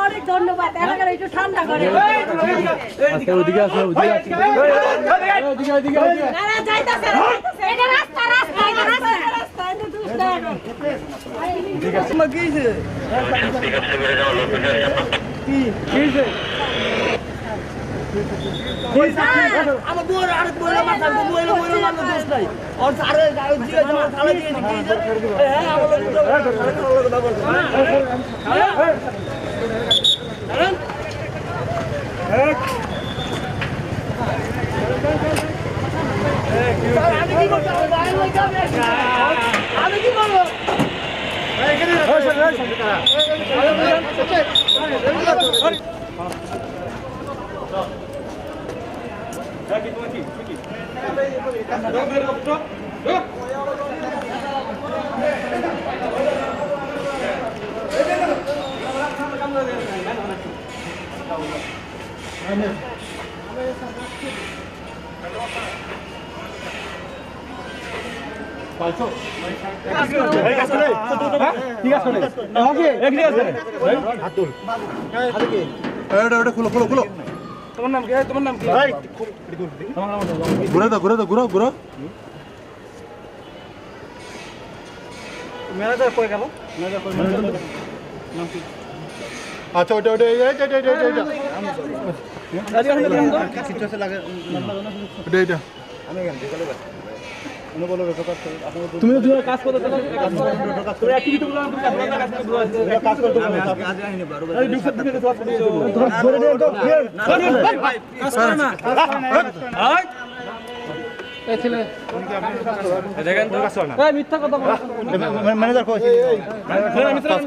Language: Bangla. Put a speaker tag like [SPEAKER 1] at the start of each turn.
[SPEAKER 1] অনেক ধন্যবাদ এলাকার একটু ঠান্ডা করে
[SPEAKER 2] ওদিকে আসো ওদিকে ওদিকে ওদিকে ওদিকে
[SPEAKER 1] যাইতাছে এটা রাস্তা রাস্তা এটা রাস্তা রাস্তা এটা দুষ্টা ঠিক আছে কি কি
[SPEAKER 3] আমার বউয়ের আরেক বউয়ের মাথা বউয়ের বউয়ের মাথা দোষ নাই। আর সারে গায়ে দিয়ে যাওয়া থালা দিয়ে দিকে হ্যাঁ আমার লোক আমি কি করতে আমি কি করব?
[SPEAKER 2] এটা ওটা খুলো খুলো খুলো
[SPEAKER 4] তোমার নাম কি? তোমার নাম কি?
[SPEAKER 2] ঘুরে দাও ঘুরে দাও ঘুরো ঘুরো
[SPEAKER 4] ম্যানেজার কই গেল?
[SPEAKER 2] আচ্ছা ওটা ওটা এইটা। এইটা। এইটা এইটা এইটা এটা এটা তুমি তো কাজ করতে চলো কাজ করো অ্যাক্টিভিটি গুলো তুমি কাজ করতে কাজ করতে ম্যানেজার কই কাজ করে
[SPEAKER 4] ও বলছে কাজ করে আমার কত টলে হইছে
[SPEAKER 2] ওই পর্যন্ত না
[SPEAKER 4] এ তো কাজের